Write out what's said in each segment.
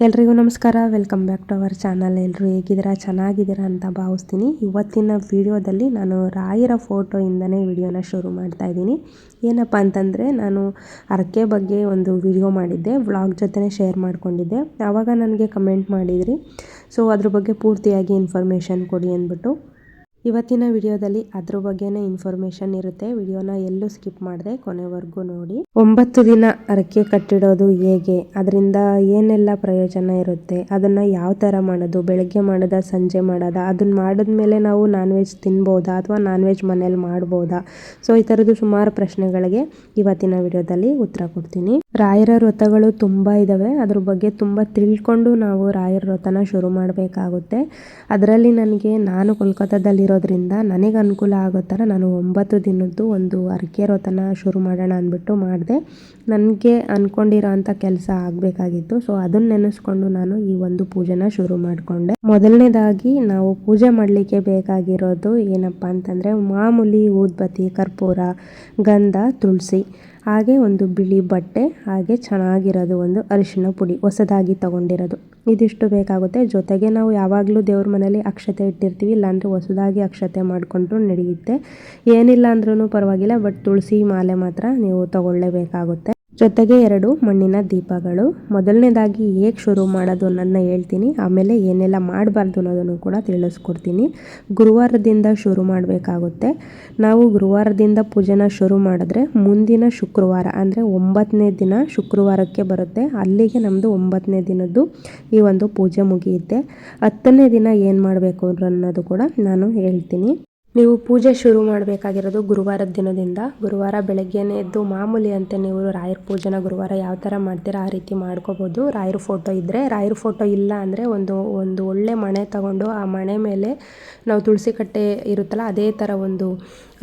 ಎಲ್ರಿಗೂ ನಮಸ್ಕಾರ. Welcome back to our channel ಎಲ್ಲರೂ ಹೇಗಿದ್ದೀರಾ? ಚೆನ್ನಾಗಿದ್ದೀರಾ ಅಂತ ಭಾವಿಸ್ತೀನಿ. ಇವತ್ತಿನ ವಿಡಿಯೋದಲ್ಲಿ ನಾನು ರಾಯರ ಫೋಟೋಯಿಂದನೇ ವಿಡಿಯೋನ ಶುರು ಮಾಡ್ತಾ ಇದ್ದೀನಿ. ಏನಪ್ಪ ಅಂತಂದರೆ, ನಾನು ಅರಕೆ ಬಗ್ಗೆ ಒಂದು ವಿಡಿಯೋ ಮಾಡಿದ್ದೆ. ವ್ಲಾಗ್ ಜೊತೆನೇ ಶೇರ್ ಮಾಡಿಕೊಂಡಿದ್ದೆ. ಆವಾಗ ನನಗೆ ಕಮೆಂಟ್ ಮಾಡಿದ್ರಿ. ಸೊ ಅದ್ರ ಬಗ್ಗೆ ಪೂರ್ತಿಯಾಗಿ ಇನ್ಫಾರ್ಮೇಷನ್ ಕೊಡಿ ಅಂದ್ಬಿಟ್ಟು. ಇವತ್ತಿನ ವಿಡಿಯೋದಲ್ಲಿ ಅದ್ರ ಬಗ್ಗೆನೇ ಇನ್ಫಾರ್ಮೇಶನ್ ಇರುತ್ತೆ. ವಿಡಿಯೋನ ಎಲ್ಲೂ ಸ್ಕಿಪ್ ಮಾಡಿದೆ, ಕೊನೆವರೆಗೂ ನೋಡಿ. ಒಂಬತ್ತು ದಿನ ಅರಕೆ ಕಟ್ಟಿಡೋದು ಹೇಗೆ? ಅದರಿಂದ ಏನೆಲ್ಲ ಪ್ರಯೋಜನ ಇರುತ್ತೆ? ಅದನ್ನ ಯಾವ ಥರ ಮಾಡೋದು? ಬೆಳಗ್ಗೆ ಮಾಡೋದ, ಸಂಜೆ ಮಾಡೋದ? ಅದನ್ನ ಮಾಡಿದ್ಮೇಲೆ ನಾವು ನಾನ್ ವೆಜ್ ತಿನ್ಬೋದಾ? ಅಥವಾ ನಾನ್ ವೆಜ್ ಮನೇಲಿ ಮಾಡ್ಬೋದಾ? ಸೊ ಈ ಥರದ್ದು ಸುಮಾರು ಪ್ರಶ್ನೆಗಳಿಗೆ ಇವತ್ತಿನ ವಿಡಿಯೋದಲ್ಲಿ ಉತ್ತರ ಕೊಡ್ತೀನಿ. ರಾಯರ ವ್ರತಗಳು ತುಂಬ ಇದ್ದಾವೆ ಅದ್ರ ಬಗ್ಗೆ ತುಂಬ ತಿಳ್ಕೊಂಡು ನಾವು ರಾಯರ ವ್ರತನ ಶುರು ಮಾಡಬೇಕಾಗುತ್ತೆ. ಅದರಲ್ಲಿ ನನಗೆ ನಾನು ಕೋಲ್ಕತ್ತಾದಲ್ಲಿರೋ ಇರೋದ್ರಿಂದ ನನಗೆ ಅನುಕೂಲ ಆಗೋ ಥರ ನಾನು ಒಂಬತ್ತು ದಿನದ್ದು ಒಂದು ಅರಕೆ ವ್ರತನ ಶುರು ಮಾಡೋಣ ಅಂದ್ಬಿಟ್ಟು ಮಾಡಿದೆ. ನನಗೆ ಅಂದ್ಕೊಂಡಿರೋ ಅಂಥ ಕೆಲಸ ಆಗಬೇಕಾಗಿತ್ತು. ಸೊ ಅದನ್ನು ನೆನೆಸ್ಕೊಂಡು ನಾನು ಈ ಒಂದು ಪೂಜೆನ ಶುರು ಮಾಡಿಕೊಂಡೆ. ಮೊದಲನೇದಾಗಿ ನಾವು ಪೂಜೆ ಮಾಡಲಿಕ್ಕೆ ಬೇಕಾಗಿರೋದು ಏನಪ್ಪ ಅಂತಂದರೆ ಮಾಮೂಲಿ ಊದ್ಬತ್ತಿ, ಕರ್ಪೂರ, ಗಂಧ, ತುಳಸಿ. ಹಾಗೆ ಒಂದು ಬಿಳಿ ಬಟ್ಟೆ, ಹಾಗೆ ಚೆನ್ನಾಗಿರೋದು ಒಂದು ಅರಿಶಿನ ಪುಡಿ ಹೊಸದಾಗಿ ತಗೊಂಡಿರೋದು. ಇದಿಷ್ಟು ಬೇಕಾಗುತ್ತೆ. ಜೊತೆಗೆ ನಾವು ಯಾವಾಗಲೂ ದೇವ್ರ ಮನೇಲಿ ಅಕ್ಷತೆ ಇಟ್ಟಿರ್ತೀವಿ. ಇಲ್ಲಾಂದರೆ ಹೊಸದಾಗಿ ಅಕ್ಷತೆ ಮಾಡಿಕೊಂಡ್ರು ನಡೆಯುತ್ತೆ. ಏನಿಲ್ಲ ಅಂದ್ರೂ ಪರವಾಗಿಲ್ಲ, ಬಟ್ ತುಳಸಿ ಮಾಲೆ ಮಾತ್ರ ನೀವು ತಗೊಳ್ಳೇಬೇಕಾಗುತ್ತೆ. ಜೊತೆಗೆ ಎರಡು ಮಣ್ಣಿನ ದೀಪಗಳು. ಮೊದಲನೇದಾಗಿ ಹೇಗೆ ಶುರು ಮಾಡೋದು ಅನ್ನೋದನ್ನ ಹೇಳ್ತೀನಿ. ಆಮೇಲೆ ಏನೆಲ್ಲ ಮಾಡಬಾರ್ದು ಅನ್ನೋದನ್ನು ಕೂಡ ತಿಳಿಸ್ಕೊಡ್ತೀನಿ. ಗುರುವಾರದಿಂದ ಶುರು ಮಾಡಬೇಕಾಗುತ್ತೆ. ನಾವು ಗುರುವಾರದಿಂದ ಪೂಜೆನ ಶುರು ಮಾಡಿದ್ರೆ ಮುಂದಿನ ಶುಕ್ರವಾರ, ಅಂದರೆ ಒಂಬತ್ತನೇ ದಿನ ಶುಕ್ರವಾರಕ್ಕೆ ಬರುತ್ತೆ. ಅಲ್ಲಿಗೆ ನಮ್ಮದು ಒಂಬತ್ತನೇ ದಿನದ್ದು ಈ ಒಂದು ಪೂಜೆ ಮುಗಿಯುತ್ತೆ. ಹತ್ತನೇ ದಿನ ಏನು ಮಾಡಬೇಕು ಅನ್ನೋದು ಕೂಡ ನಾನು ಹೇಳ್ತೀನಿ. ನೀವು ಪೂಜೆ ಶುರು ಮಾಡಬೇಕಾಗಿರೋದು ಗುರುವಾರದ ದಿನದಿಂದ. ಗುರುವಾರ ಬೆಳಗ್ಗೆನೇ ಎದ್ದು ಮಾಮೂಲಿ ಅಂತ ನೀವು ರಾಯರ ಪೂಜೆನ ಗುರುವಾರ ಯಾವ ಥರ ಮಾಡ್ತೀರಾ ಆ ರೀತಿ ಮಾಡ್ಕೋಬೋದು. ರಾಯರ ಫೋಟೋ ಇದ್ದರೆ ರಾಯರ ಫೋಟೋ ಇಲ್ಲ ಅಂದರೆ ಒಂದು ಒಂದು ಒಳ್ಳೆ ಮಣೆ ತಗೊಂಡು ಆ ಮಣೆ ಮೇಲೆ ನಾವು ತುಳಸಿ ಕಟ್ಟೆ ಇರುತ್ತಲ್ಲ ಅದೇ ಥರ ಒಂದು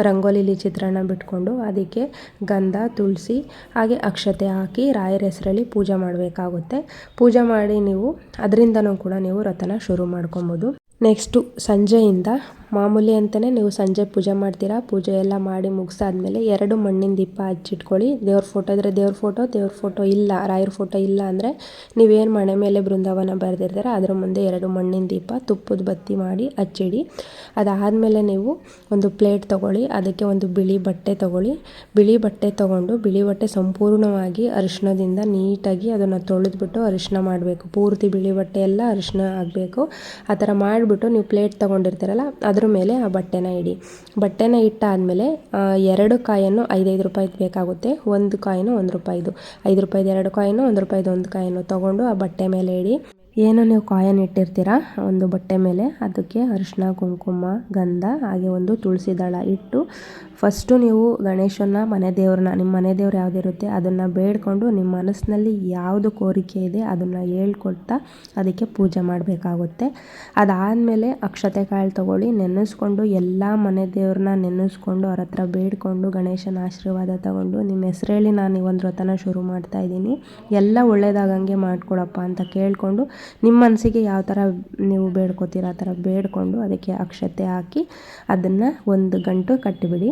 ರಂಗೋಲಿಲಿ ಚಿತ್ರಣ ಬಿಟ್ಕೊಂಡು ಅದಕ್ಕೆ ಗಂಧ, ತುಳಸಿ, ಹಾಗೆ ಅಕ್ಷತೆ ಹಾಕಿ ರಾಯರ ಹೆಸರಲ್ಲಿ ಪೂಜೆ ಮಾಡಬೇಕಾಗುತ್ತೆ. ಪೂಜೆ ಮಾಡಿ ನೀವು ಅದರಿಂದನೂ ಕೂಡ ನೀವು ರಥನ ಶುರು ಮಾಡ್ಕೊಬೋದು. ನೆಕ್ಸ್ಟು ಸಂಜೆಯಿಂದ ಮಾಮೂಲಿ ಅಂತಲೇ ನೀವು ಸಂಜೆ ಪೂಜೆ ಮಾಡ್ತೀರಾ, ಪೂಜೆ ಎಲ್ಲ ಮಾಡಿ ಮುಗಿಸಾದ್ಮೇಲೆ ಎರಡು ಮಣ್ಣಿನ ದೀಪ ಹಚ್ಚಿಟ್ಕೊಳ್ಳಿ. ದೇವ್ರ ಫೋಟೋ ಇದ್ದರೆ ದೇವ್ರ ಫೋಟೋ ದೇವ್ರ ಫೋಟೋ ಇಲ್ಲ, ರಾಯರ ಫೋಟೋ ಇಲ್ಲ ಅಂದರೆ ನೀವೇನು ಮನೆ ಮೇಲೆ ಬೃಂದಾವನ ಬರೆದಿರ್ತಾರೆ, ಅದ್ರ ಮುಂದೆ ಎರಡು ಮಣ್ಣಿನ ದೀಪ ತುಪ್ಪದ ಬತ್ತಿ ಮಾಡಿ ಹಚ್ಚಿಡಿ. ಅದಾದಮೇಲೆ ನೀವು ಒಂದು ಪ್ಲೇಟ್ ತೊಗೊಳ್ಳಿ, ಅದಕ್ಕೆ ಒಂದು ಬಿಳಿ ಬಟ್ಟೆ ತೊಗೊಳ್ಳಿ. ಬಿಳಿ ಬಟ್ಟೆ ತೊಗೊಂಡು, ಬಿಳಿ ಬಟ್ಟೆ ಸಂಪೂರ್ಣವಾಗಿ ಅರಿಶಿಣದಿಂದ ನೀಟಾಗಿ ಅದನ್ನು ತೊಳೆದ್ಬಿಟ್ಟು ಅರಿಶಿಣ ಮಾಡಬೇಕು. ಪೂರ್ತಿ ಬಿಳಿ ಬಟ್ಟೆ ಎಲ್ಲ ಅರಿಶಿನ ಆಗಬೇಕು. ಆ ಥರ ಮಾಡಿಬಿಟ್ಟು ನೀವು ಪ್ಲೇಟ್ ತೊಗೊಂಡಿರ್ತೀರಲ್ಲ, ಅದ್ರ ಅದ್ರ ಮೇಲೆ ಆ ಬಟ್ಟೆನ ಇಡಿ. ಬಟ್ಟೆನ ಇಟ್ಟಾದಮೇಲೆ ಎರಡು ಕಾಯನ್ನು ಐದೈದು ರೂಪಾಯಿ ಬೇಕಾಗುತ್ತೆ. ಒಂದು ಕಾಯಿನೂ ಒಂದು ರೂಪಾಯಿದು. ಐದು ರೂಪಾಯಿದು ಎರಡು ಕಾಯಿನು, ಒಂದು ರೂಪಾಯಿದು ಒಂದು ಕಾಯಿನು ತೊಗೊಂಡು ಆ ಬಟ್ಟೆ ಮೇಲೆ ಇಡಿ. ಏನು ನೀವು ಕಾಯನ್ ಇಟ್ಟಿರ್ತೀರ? ಒಂದು ಬಟ್ಟೆ ಮೇಲೆ ಅದಕ್ಕೆ ಅರಿಶಿನ, ಕುಂಕುಮ, ಗಂಧ ಹಾಗೆ ಒಂದು ತುಳಸಿ ದಳ ಇಟ್ಟು ಫಸ್ಟು ನೀವು ಗಣೇಶನ ಮನೆ ದೇವ್ರನ್ನ, ನಿಮ್ಮ ಮನೆ ದೇವ್ರು ಯಾವುದಿರುತ್ತೆ ಅದನ್ನು ಬೇಡ್ಕೊಂಡು ನಿಮ್ಮ ಮನಸ್ಸಿನಲ್ಲಿ ಯಾವುದು ಕೋರಿಕೆ ಇದೆ ಅದನ್ನು ಹೇಳ್ಕೊಡ್ತಾ ಅದಕ್ಕೆ ಪೂಜೆ ಮಾಡಬೇಕಾಗುತ್ತೆ. ಅದಾದಮೇಲೆ ಅಕ್ಷತೆ ಕಾಳು ತೊಗೊಳ್ಳಿ, ನೆನೆಸ್ಕೊಂಡು ಎಲ್ಲ ಮನೆ ದೇವ್ರನ್ನ ನೆನೆಸ್ಕೊಂಡು ಅವ್ರ ಹತ್ರ ಬೇಡ್ಕೊಂಡು ಗಣೇಶನ ಆಶೀರ್ವಾದ ತಗೊಂಡು ನಿಮ್ಮ ಹೆಸರೇಳಿ ನಾನು ಈ ಒಂದು ವ್ರತನ ಶುರು ಮಾಡ್ತಾ ಇದ್ದೀನಿ. ಎಲ್ಲ ಒಳ್ಳೇದಾಗಂಗೆ ಮಾಡ್ಕೊಡಪ್ಪ ಅಂತ ಕೇಳಿಕೊಂಡು ನಿಮ್ಮ ಮನಸ್ಸಿಗೆ ಯಾವ ಥರ ನೀವು ಬೇಡ್ಕೋತೀರ ಆ ಥರ ಬೇಡಿಕೊಂಡು ಅದಕ್ಕೆ ಅಕ್ಷತೆ ಹಾಕಿ ಅದನ್ನು ಒಂದು ಗಂಟು ಕಟ್ಟಿಬಿಡಿ.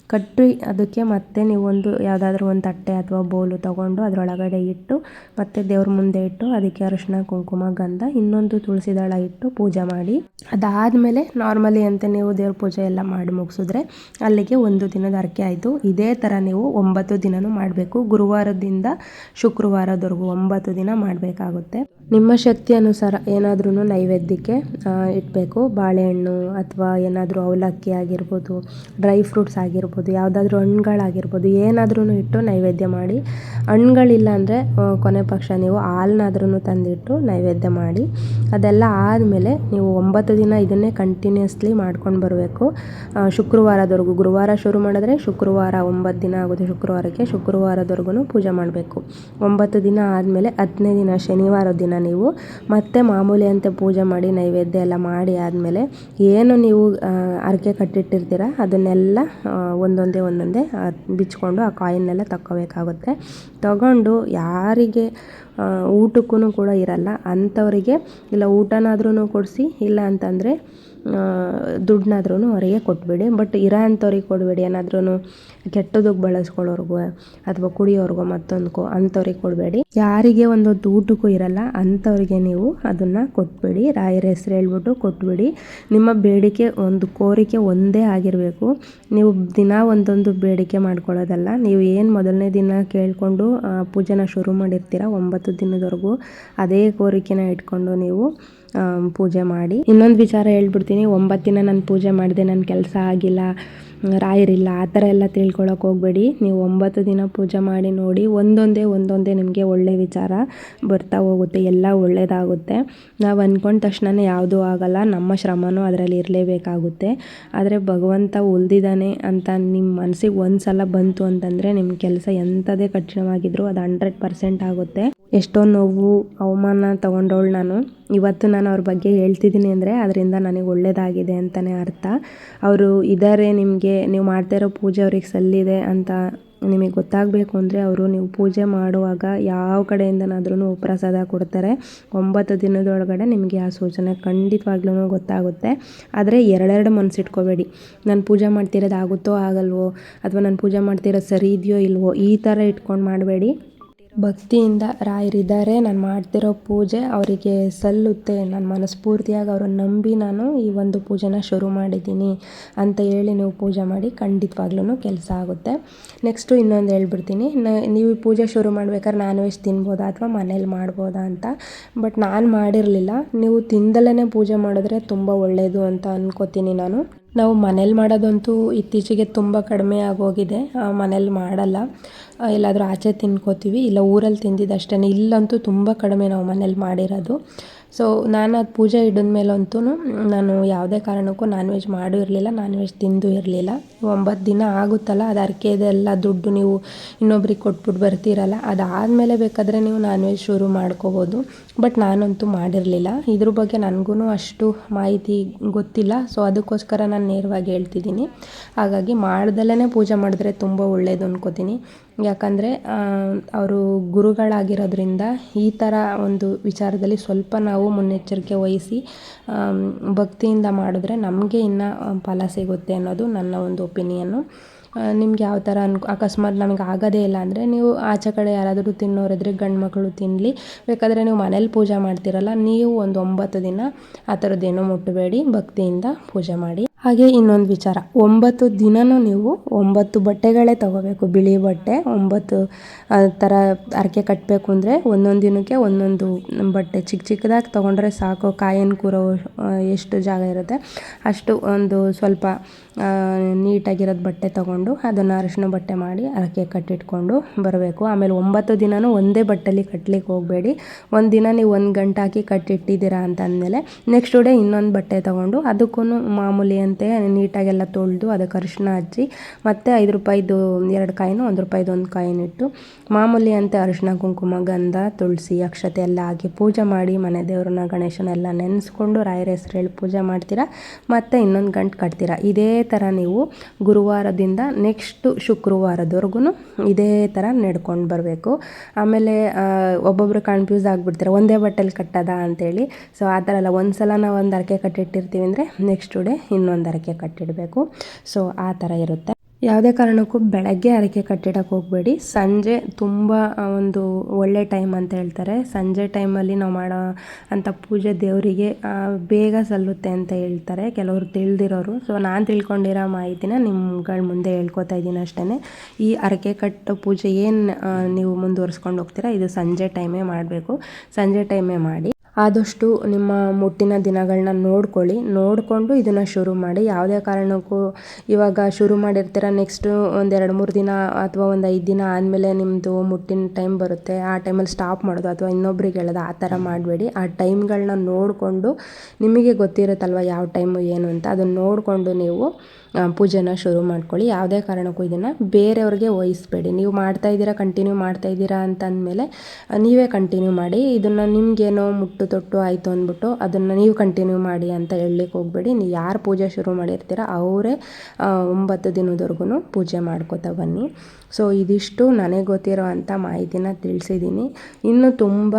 ಕಟ್ಟಿ ಅದಕ್ಕೆ ಮತ್ತೆ ನೀವು ಒಂದು ಯಾವುದಾದ್ರೂ ಒಂದು ತಟ್ಟೆ ಅಥವಾ ಬೌಲು ತಗೊಂಡು ಅದರೊಳಗಡೆ ಇಟ್ಟು ಮತ್ತೆ ದೇವ್ರ ಮುಂದೆ ಇಟ್ಟು ಅದಕ್ಕೆ ಅರಶಿನ, ಕುಂಕುಮ, ಗಂಧ, ಇನ್ನೊಂದು ತುಳಸಿ ದಳ ಇಟ್ಟು ಪೂಜೆ ಮಾಡಿ. ಅದಾದಮೇಲೆ ನಾರ್ಮಲಿ ಅಂತ ನೀವು ದೇವ್ರ ಪೂಜೆ ಎಲ್ಲ ಮಾಡಿ ಮುಗಿಸಿದ್ರೆ ಅಲ್ಲಿಗೆ ಒಂದು ದಿನದ ಅರಕೆ ಆಯಿತು. ಇದೇ ಥರ ನೀವು ಒಂಬತ್ತು ದಿನನೂ ಮಾಡಬೇಕು. ಗುರುವಾರದಿಂದ ಶುಕ್ರವಾರದವರೆಗೂ ಒಂಬತ್ತು ದಿನ ಮಾಡಬೇಕಾಗುತ್ತೆ. ನಿಮ್ಮ ಶಕ್ತಿ ಅನುಸಾರ ಏನಾದ್ರೂ ನೈವೇದ್ಯಕ್ಕೆ ಇಡಬೇಕು. ಬಾಳೆಹಣ್ಣು ಅಥವಾ ಏನಾದರೂ ಅವಲಕ್ಕಿ ಆಗಿರ್ಬೋದು, ಡ್ರೈ ಫ್ರೂಟ್ಸ್ ಆಗಿರ್ಬೋದು ಯಾವುದಾದ್ರೂ ಹಣ್ಣುಗಳಾಗಿರ್ಬೋದು ಏನಾದ್ರೂ ಇಟ್ಟು ನೈವೇದ್ಯ ಮಾಡಿ, ಹಣ್ಣುಗಳಿಲ್ಲ ಅಂದರೆ ಕೊನೆ ಪಕ್ಷ ನೀವು ಹಾಲನ್ನಾದ್ರೂ ತಂದಿಟ್ಟು ನೈವೇದ್ಯ ಮಾಡಿ, ಅದೆಲ್ಲ ಆದಮೇಲೆ ನೀವು ಒಂಬತ್ತು ದಿನ ಇದನ್ನೇ ಕಂಟಿನ್ಯೂಸ್ಲಿ ಮಾಡ್ಕೊಂಡು ಬರಬೇಕು. ಶುಕ್ರವಾರದವರೆಗೂ, ಗುರುವಾರ ಶುರು ಮಾಡಿದ್ರೆ ಶುಕ್ರವಾರ ಒಂಬತ್ತು ದಿನ ಆಗುತ್ತೆ ಶುಕ್ರವಾರಕ್ಕೆ, ಶುಕ್ರವಾರದವರೆಗೂ ಪೂಜೆ ಮಾಡಬೇಕು. ಒಂಬತ್ತು ದಿನ ಆದಮೇಲೆ ಹತ್ತನೇ ದಿನ, ಶನಿವಾರ ದಿನ ನೀವು ಮತ್ತೆ ಮಾಮೂಲಿ ಅಂತ ಪೂಜೆ ಮಾಡಿ, ನೈವೇದ್ಯ ಎಲ್ಲ ಮಾಡಿ ಆದಮೇಲೆ, ಏನು ನೀವು ಅರಕೆ ಕಟ್ಟಿಟ್ಟಿರ್ತೀರ, ಅದನ್ನೆಲ್ಲ ಒಂದೊಂದೇ ಒಂದೊಂದೇ ಬಿಚ್ಕೊಂಡು ಆ ಕಾಯಿನ್ನೆಲ್ಲ ತಗೋಬೇಕಾಗುತ್ತೆ ತಗೊಂಡು ಯಾರಿಗೆ ಊಟಕ್ಕೂ ಕೂಡ ಇರಲ್ಲ, ಅಂಥವರಿಗೆ ಇಲ್ಲ ಊಟನಾದ್ರೂ ಕೊಡಿಸಿ, ಇಲ್ಲ ಅಂತಂದರೆ ದುಡ್ಡನ್ನಾದ್ರೂ ಅವರಿಗೆ ಕೊಟ್ಬಿಡಿ. ಬಟ್ ಇರೋ ಅಂಥವ್ರಿಗೆ ಕೊಡಬೇಡಿ. ಏನಾದ್ರೂ ಕೆಟ್ಟದಕ್ಕೆ ಬಳಸ್ಕೊಳ್ಳೋರ್ಗು ಅಥವಾ ಕುಡಿಯೋರ್ಗೋ ಮತ್ತೊಂದಕ್ಕೋ ಅಂಥವ್ರಿಗೆ ಕೊಡಬೇಡಿ. ಯಾರಿಗೆ ಒಂದು ಊಟಕ್ಕೂ ಇರಲ್ಲ, ಅಂಥವ್ರಿಗೆ ನೀವು ಅದನ್ನು ಕೊಟ್ಬಿಡಿ. ರಾಯರ ಹೆಸರು ಹೇಳ್ಬಿಟ್ಟು ಕೊಟ್ಬಿಡಿ. ನಿಮ್ಮ ಬೇಡಿಕೆ, ಒಂದು ಕೋರಿಕೆ ಒಂದೇ ಆಗಿರಬೇಕು. ನೀವು ದಿನ ಒಂದೊಂದು ಬೇಡಿಕೆ ಮಾಡ್ಕೊಳ್ಳೋದಲ್ಲ. ನೀವು ಏನು ಮೊದಲನೇ ದಿನ ಕೇಳಿಕೊಂಡು ಪೂಜೆನ ಶುರು ಮಾಡಿರ್ತೀರ, ಒಂಬತ್ತು ದಿನದವರೆಗೂ ಅದೇ ಕೋರಿಕೆನ ಇಟ್ಕೊಂಡು ನೀವು ಪೂಜೆ ಮಾಡಿ. ಇನ್ನೊಂದು ವಿಚಾರ ಹೇಳ್ಬಿಡ್ತೀನಿ. ಒಂಬತ್ತು ದಿನ ನಾನು ಪೂಜೆ ಮಾಡಿದೆ ನನ್ನ ಕೆಲಸ ಆಗಿಲ್ಲ, ರಾಯರಿಲ್ಲ, ಆ ಥರ ಎಲ್ಲ ತಿಳ್ಕೊಳಕ್ಕೆ ಹೋಗಬೇಡಿ. ನೀವು ಒಂಬತ್ತು ದಿನ ಪೂಜೆ ಮಾಡಿ ನೋಡಿ, ಒಂದೊಂದೇ ಒಂದೊಂದೇ ನಿಮಗೆ ಒಳ್ಳೆ ವಿಚಾರ ಬರ್ತಾ ಹೋಗುತ್ತೆ, ಎಲ್ಲ ಒಳ್ಳೆಯದಾಗುತ್ತೆ ನಾವು ಅಂದ್ಕೊಂಡ ತಕ್ಷಣ ಯಾವುದೂ ಆಗಲ್ಲ, ನಮ್ಮ ಶ್ರಮನೂ ಅದರಲ್ಲಿ ಇರಲೇಬೇಕಾಗುತ್ತೆ. ಆದರೆ ಭಗವಂತ ಉಳ್ದಿದ್ದಾನೆ ಅಂತ ನಿಮ್ಮ ಮನಸ್ಸಿಗೆ ಒಂದು ಸಲ ಬಂತು ಅಂತಂದರೆ ನಿಮ್ಮ ಕೆಲಸ ಎಂಥದೇ ಕಠಿಣವಾಗಿದ್ದರೂ ಅದು ಹಂಡ್ರೆಡ್ ಪರ್ಸೆಂಟ್ ಆಗುತ್ತೆ. ಎಷ್ಟೋ ನೋವು, ಅವಮಾನ ತಗೊಂಡವಳು ನಾನು. ಇವತ್ತು ನಾನು ಅವ್ರ ಬಗ್ಗೆ ಹೇಳ್ತಿದ್ದೀನಿ ಅಂದರೆ ಅದರಿಂದ ನನಗೆ ಒಳ್ಳೆಯದಾಗಿದೆ ಅಂತಲೇ ಅರ್ಥ. ಅವರು ಇದ್ದಾರೆ ನಿಮಗೆ, ನೀವು ಮಾಡ್ತಾ ಇರೋ ಪೂಜೆ ಅವ್ರಿಗೆ ಸಲ್ಲಿದೆ ಅಂತ ನಿಮಗೆ ಗೊತ್ತಾಗಬೇಕು ಅಂದರೆ ಅವರು ನೀವು ಪೂಜೆ ಮಾಡುವಾಗ ಯಾವ ಕಡೆಯಿಂದನಾದ್ರೂ ಪ್ರಸಾದ ಕೊಡ್ತಾರೆ. ಒಂಬತ್ತು ದಿನದೊಳಗಡೆ ನಿಮಗೆ ಆ ಸೂಚನೆ ಖಂಡಿತವಾಗ್ಲೂ ಗೊತ್ತಾಗುತ್ತೆ. ಆದರೆ ಎರಡೆರಡು ಮನಸ್ಸಿಟ್ಕೋಬೇಡಿ ನಾನು ಪೂಜೆ ಮಾಡ್ತಿರೋದು ಆಗುತ್ತೋ ಆಗಲ್ವೋ, ಅಥವಾ ನಾನು ಪೂಜೆ ಮಾಡ್ತಿರೋದು ಸರಿ ಇದೆಯೋ ಇಲ್ವೋ, ಈ ಥರ ಇಟ್ಕೊಂಡು ಮಾಡಬೇಡಿ. ಭಕ್ತಿಯಿಂದ ರಾಯರಿದ್ದಾರೆ. ನಾನು ಮಾಡ್ತಿರೋ ಪೂಜೆ ಅವರಿಗೆ ಸಲ್ಲುತ್ತೆ. ನನ್ನ ಮನಸ್ಫೂರ್ತಿಯಾಗಿ ಅವರನ್ನು ನಂಬಿ ನಾನು ಈ ಒಂದು ಪೂಜೆನ ಶುರು ಮಾಡಿದ್ದೀನಿ. ಅಂತ ಹೇಳಿ ನೀವು ಪೂಜೆ ಮಾಡಿ ಖಂಡಿತವಾಗ್ಲೂ ಕೆಲಸ ಆಗುತ್ತೆ. ನೆಕ್ಸ್ಟು ಇನ್ನೊಂದು ಹೇಳ್ಬಿಡ್ತೀನಿ. ನೀವು ಪೂಜೆ ಶುರು ಮಾಡ್ಬೇಕಾದ್ರೆ ನಾನ್ ವೆಜ್ ತಿನ್ಬೋದಾ ಅಥವಾ ಮನೇಲಿ ಮಾಡ್ಬೋದಾ ಅಂತ. ಬಟ್ ನಾನು ಮಾಡಿರಲಿಲ್ಲ. ನೀವು ತಿಂದಲೇ ಪೂಜೆ ಮಾಡಿದ್ರೆ ತುಂಬ ಒಳ್ಳೆಯದು ಅಂತ ಅಂದ್ಕೋತೀನಿ ನಾನು. ನಾವು ಮನೇಲಿ ಮಾಡೋದಂತೂ ಇತ್ತೀಚೆಗೆ ತುಂಬ ಕಡಿಮೆ ಆಗೋಗಿದೆ. ಮನೇಲಿ ಮಾಡಲ್ಲ. ಎಲ್ಲಾದರೂ ಆಚೆ ತಿನ್ಕೋತೀವಿ. ಇಲ್ಲ ಊರಲ್ಲಿ ತಿಂದಿದ್ದು ಅಷ್ಟೇ ಇಲ್ಲಂತೂ ತುಂಬ ಕಡಿಮೆ ನಾವು ಮನೇಲಿ ಮಾಡಿರೋದು. ಸೊ ನಾನು ಅದು ಪೂಜೆ ಇಡಿದ ಮೇಲಂತೂ ನಾನು ಯಾವುದೇ ಕಾರಣಕ್ಕೂ ನಾನ್ ವೆಜ್ ಮಾಡೂ ಇರಲಿಲ್ಲ ನಾನ್ ವೆಜ್ ತಿಂದು ಇರಲಿಲ್ಲ. ಒಂಬತ್ತು ದಿನ ಆಗುತ್ತಲ್ಲ, ಅದು ಅರ್ಕೆದೆಲ್ಲ ದುಡ್ಡು ನೀವು ಇನ್ನೊಬ್ರಿಗೆ ಕೊಟ್ಬಿಟ್ಟು ಬರ್ತೀರಲ್ಲ, ಅದಾದಮೇಲೆ ಬೇಕಾದರೆ ನೀವು ನಾನ್ ವೆಜ್ ಶುರು ಮಾಡ್ಕೋಬೋದು. ಬಟ್ ನಾನಂತೂ ಮಾಡಿರಲಿಲ್ಲ. ಇದ್ರ ಬಗ್ಗೆ ನನಗೂ ಅಷ್ಟು ಮಾಹಿತಿ ಗೊತ್ತಿಲ್ಲ. ಸೊ ಅದಕ್ಕೋಸ್ಕರ ನಾನು ನೇರವಾಗಿ ಹೇಳ್ತಿದ್ದೀನಿ. ಹಾಗಾಗಿ ಮಾಡ್ದಲೇ ಪೂಜೆ ಮಾಡಿದ್ರೆ ತುಂಬ ಒಳ್ಳೆಯದು ಅನ್ಕೋತೀನಿ. ಯಾಕಂದರೆ ಅವರು ಗುರುಗಳಾಗಿರೋದ್ರಿಂದ ಈ ಥರ ಒಂದು ವಿಚಾರದಲ್ಲಿ ಸ್ವಲ್ಪ ನಾವು ಮುನ್ನೆಚ್ಚರಿಕೆ ವಹಿಸಿ ಭಕ್ತಿಯಿಂದ ಮಾಡಿದ್ರೆ ನಮಗೆ ಇನ್ನು ಫಲ ಸಿಗುತ್ತೆ ಅನ್ನೋದು ನನ್ನ ಒಂದು ಒಪಿನಿಯನ್ನು ನಿಮ್ಗೆ ಯಾವ ಥರ ಅನ್ಕೊ, ಅಕಸ್ಮಾತ್ ನಮಗೆ ಆಗೋದೇ ಇಲ್ಲ ಅಂದರೆ ನೀವು ಆಚೆ ಕಡೆ ಯಾರಾದರೂ ತಿನ್ನೋರಿದ್ರೆ ಗಂಡು ಮಕ್ಕಳು ತಿನ್ನಲಿ ಬೇಕಾದರೆ ನೀವು ಮನೇಲಿ ಪೂಜೆ ಮಾಡ್ತೀರಲ್ಲ, ನೀವು ಒಂದು ಒಂಬತ್ತು ದಿನ ಆ ಥರದ್ದೇನೂ ಮುಟ್ಟಬೇಡಿ ಭಕ್ತಿಯಿಂದ ಪೂಜೆ ಮಾಡಿ. ಹಾಗೆ ಇನ್ನೊಂದು ವಿಚಾರ. ಒಂಬತ್ತು ದಿನವೂ ನೀವು ಒಂಬತ್ತು ಬಟ್ಟೆಗಳೇ ತೊಗೋಬೇಕು. ಬಿಳಿ ಬಟ್ಟೆ, ಒಂಬತ್ತು ಥರ ಹರಕೆ ಕಟ್ಟಬೇಕು ಅಂದರೆ ಒಂದೊಂದು ದಿನಕ್ಕೆ ಒಂದೊಂದು ಬಟ್ಟೆ ಚಿಕ್ಕ ಚಿಕ್ಕದಾಗಿ ತೊಗೊಂಡ್ರೆ ಸಾಕು. ಕಾಯನ್ನು ಕೂರೋ ಎಷ್ಟು ಜಾಗ ಇರುತ್ತೆ. ಅಷ್ಟು ಒಂದು ಸ್ವಲ್ಪ ನೀಟಾಗಿರೋದು ಬಟ್ಟೆ ತೊಗೊಂಡು ಅದನ್ನು ಅರಿಶಿನ ಬಟ್ಟೆ ಮಾಡಿ ಹರಕೆ ಕಟ್ಟಿಟ್ಕೊಂಡು ಬರಬೇಕು. ಆಮೇಲೆ ಒಂಬತ್ತು ದಿನವೂ ಒಂದೇ ಬಟ್ಟೆಲಿ ಕಟ್ಟಲಿಕ್ಕೆ ಹೋಗಬೇಡಿ. ಒಂದು ದಿನ ನೀವು ಒಂದು ಗಂಟೆ ಹಾಕಿ ಕಟ್ಟಿಟ್ಟಿದ್ದೀರಾ ಅಂತ ಅಂದಮೇಲೆ ನೆಕ್ಸ್ಟ್ ಡೇ ಇನ್ನೊಂದು ಬಟ್ಟೆ ತೊಗೊಂಡು ಅದಕ್ಕೂ ಮಾಮೂಲಿ ಅಂತೆ ನೀಟಾಗೆಲ್ಲ ತೊಳೆದು ಅದಕ್ಕೆ ಅರಿಶಿನ ಹಚ್ಚಿ, ಮತ್ತು ಐದು ರೂಪಾಯಿದು ಎರಡು ಕಾಯಿನೂ, ಒಂದು ರೂಪಾಯಿದು ಒಂದು ಕಾಯಿನಿಟ್ಟು ಮಾಮೂಲಿ ಅಂತೆ ಅರಿಶಿನ ಕುಂಕುಮ, ಗಂಧ, ತುಳಸಿ, ಅಕ್ಷತೆ ಎಲ್ಲ ಹಾಕಿ ಪೂಜೆ ಮಾಡಿ ಮನೆ ದೇವ್ರನ್ನ ಗಣೇಶನೆಲ್ಲ ನೆನೆಸ್ಕೊಂಡು ರಾಯರ ಹೆಸರು ಹೇಳಿ ಪೂಜೆ ಮಾಡ್ತೀರಾ? ಮತ್ತು ಇನ್ನೊಂದು ಗಂಟು ಕಟ್ತೀರಾ? ಇದೇ ಥರ ನೀವು ಗುರುವಾರದಿಂದ ನೆಕ್ಸ್ಟು ಶುಕ್ರವಾರದವರೆಗೂ ಇದೇ ಥರ ನಡ್ಕೊಂಡು ಬರಬೇಕು. ಆಮೇಲೆ ಒಬ್ಬೊಬ್ಬರು ಕನ್ಫ್ಯೂಸ್ ಆಗಿಬಿಡ್ತಾರೆ? ಒಂದೇ ಬಟ್ಟೆಲಿ ಕಟ್ಟದ ಅಂತೇಳಿ. ಸೊ ಆ ಥರ ಎಲ್ಲ ಒಂದು ಸಲ ನಾವು ಒಂದು ಅರಕೆ ಕಟ್ಟಿಟ್ಟಿರ್ತೀವಿ ಅಂದರೆ ನೆಕ್ಸ್ಟ್ ಡೇ ಇನ್ನೊಂದು ಒಂದು ಹರಕೆ ಕಟ್ಟಿಡಬೇಕು. ಸೊ ಆ ಥರ ಇರುತ್ತೆ. ಯಾವುದೇ ಕಾರಣಕ್ಕೂ ಬೆಳಗ್ಗೆ ಅರಕೆ ಕಟ್ಟಿಡಕ್ಕೆ ಹೋಗಬೇಡಿ. ಸಂಜೆ ತುಂಬ ಒಂದು ಒಳ್ಳೆ ಟೈಮ್ ಅಂತ ಹೇಳ್ತಾರೆ. ಸಂಜೆ ಟೈಮಲ್ಲಿ ನಾವು ಮಾಡೋ ಅಂಥ ಪೂಜೆ ದೇವರಿಗೆ ಬೇಗ ಸಲ್ಲುತ್ತೆ ಅಂತ ಹೇಳ್ತಾರೆ. ಕೆಲವರು ತಿಳಿದಿರೋರು. ಸೊ ನಾನು ತಿಳ್ಕೊಂಡಿರೋ ಮಾಹಿತಿನ ನಿಮ್ಗಳ ಮುಂದೆ ಹೇಳ್ಕೊತಾ ಇದ್ದೀನಿ ಅಷ್ಟೇ ಈ ಅರಕೆ ಕಟ್ಟು ಪೂಜೆ ಏನು ನೀವು ಮುಂದುವರ್ಸ್ಕೊಂಡು ಹೋಗ್ತೀರಾ, ಇದು ಸಂಜೆ ಟೈಮೇ ಮಾಡಬೇಕು. ಸಂಜೆ ಟೈಮೇ ಮಾಡಿ. ಆದಷ್ಟು ನಿಮ್ಮ ಮುಟ್ಟಿನ ದಿನಗಳನ್ನ ನೋಡ್ಕೊಳ್ಳಿ. ನೋಡಿಕೊಂಡು ಇದನ್ನು ಶುರು ಮಾಡಿ. ಯಾವುದೇ ಕಾರಣಕ್ಕೂ ಇವಾಗ ಶುರು ಮಾಡಿರ್ತೀರ ನೆಕ್ಸ್ಟು ಒಂದು ಎರಡು ಮೂರು ದಿನ ಅಥವಾ ಒಂದು ಐದು ದಿನ ಆದಮೇಲೆ ನಿಮ್ಮದು ಮುಟ್ಟಿನ ಟೈಮ್ ಬರುತ್ತೆ. ಆ ಟೈಮಲ್ಲಿ ಸ್ಟಾಪ್ ಮಾಡೋದು ಅಥವಾ ಇನ್ನೊಬ್ರಿಗೆ ಹೇಳೋದು ಆ ಥರ ಮಾಡಬೇಡಿ. ಆ ಟೈಮ್ಗಳನ್ನ ನೋಡಿಕೊಂಡು ನಿಮಗೆ ಗೊತ್ತಿರುತ್ತಲ್ವ ಯಾವ ಟೈಮು ಏನು ಅಂತ. ಅದನ್ನು ನೋಡಿಕೊಂಡು ನೀವು ಪೂಜೆನ ಶುರು ಮಾಡ್ಕೊಳ್ಳಿ. ಯಾವುದೇ ಕಾರಣಕ್ಕೂ ಇದನ್ನು ಬೇರೆಯವ್ರಿಗೆ ವಹಿಸ್ಬೇಡಿ. ನೀವು ಮಾಡ್ತಾ ಇದ್ದೀರಾ ಕಂಟಿನ್ಯೂ ಮಾಡ್ತಾ ಇದ್ದೀರಾ ಅಂತಂದಮೇಲೆ ನೀವೇ ಕಂಟಿನ್ಯೂ ಮಾಡಿ, ಇದನ್ನು ನಿಮಗೇನೋ ಮುಟ್ಟು ತೊಟ್ಟು ತೊಟ್ಟು ಆಯಿತು ಅಂದ್ಬಿಟ್ಟು ಅದನ್ನು ನೀವು ಕಂಟಿನ್ಯೂ ಮಾಡಿ ಅಂತ ಹೇಳಲಿಕ್ಕೆ ಹೋಗಬೇಡಿ. ನೀವು ಯಾರು ಪೂಜೆ ಶುರು ಮಾಡಿರ್ತೀರ, ಅವರೇ ಒಂಬತ್ತು ದಿನದವರೆಗೂ ಪೂಜೆ ಮಾಡ್ಕೋತಾ ಬನ್ನಿ. ಸೊ ಇದಿಷ್ಟು ನನಗೆ ಗೊತ್ತಿರೋ ಅಂಥ ಮಾಹಿತಿನ ತಿಳಿಸಿದ್ದೀನಿ. ಇನ್ನೂ ತುಂಬ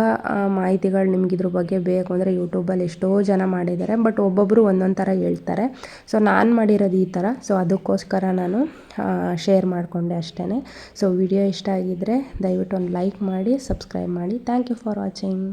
ಮಾಹಿತಿಗಳು ನಿಮ್ಗೆ ಇದ್ರ ಬಗ್ಗೆ ಬೇಕು ಅಂದರೆ ಯೂಟ್ಯೂಬಲ್ಲಿ ಎಷ್ಟೋ ಜನ ಮಾಡಿದ್ದಾರೆ, ಬಟ್ ಒಬ್ಬೊಬ್ಬರು ಒಂದೊಂದು ಥರ ಹೇಳ್ತಾರೆ. ಸೊ ನಾನು ಮಾಡಿರೋದು ಈ ಥರ ಸೊ ಅದಕ್ಕೋಸ್ಕರ ನಾನು ಶೇರ್ ಮಾಡಿಕೊಂಡೆ ಅಷ್ಟೇ ಸೊ ವಿಡಿಯೋ ಇಷ್ಟ ಆಗಿದ್ದರೆ ದಯವಿಟ್ಟು ಒಂದು ಲೈಕ್ ಮಾಡಿ ಸಬ್ಸ್ಕ್ರೈಬ್ ಮಾಡಿ. Thank you for watching